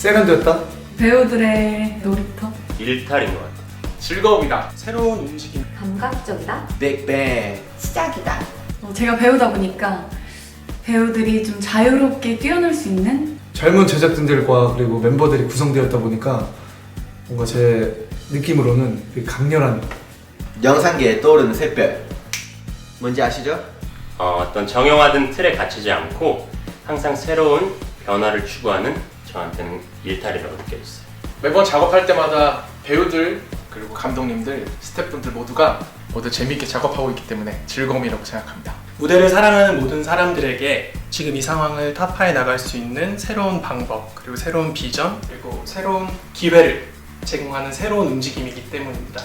세련됐다? 배우들의 놀이터? 일탈인 것 같아요. 즐거움이다. 새로운 움직임. 감각적이다. 빅뱅. 시작이다. 어, 제가 배우다 보니까 배우들이 좀 자유롭게 뛰어놀 수 있는 젊은 제작진들과 그리고 멤버들이 구성되었다 보니까 뭔가 제 느낌으로는 되게 강렬한 영상계에 떠오르는 샛별 뭔지 아시죠? 어, 어떤 정형화된 틀에 갇히지 않고 항상 새로운 변화를 추구하는 저한테는 일탈이라고 느껴졌어요. 매번 작업할 때마다 배우들 그리고 감독님들, 스태프분들 모두가 모두 재밌게 작업하고 있기 때문에 즐거움이라고 생각합니다. 무대를 사랑하는 모든 사람들에게 지금 이 상황을 타파해 나갈 수 있는 새로운 방법, 그리고 새로운 비전, 그리고 새로운 기회를 제공하는 새로운 움직임이기 때문입니다.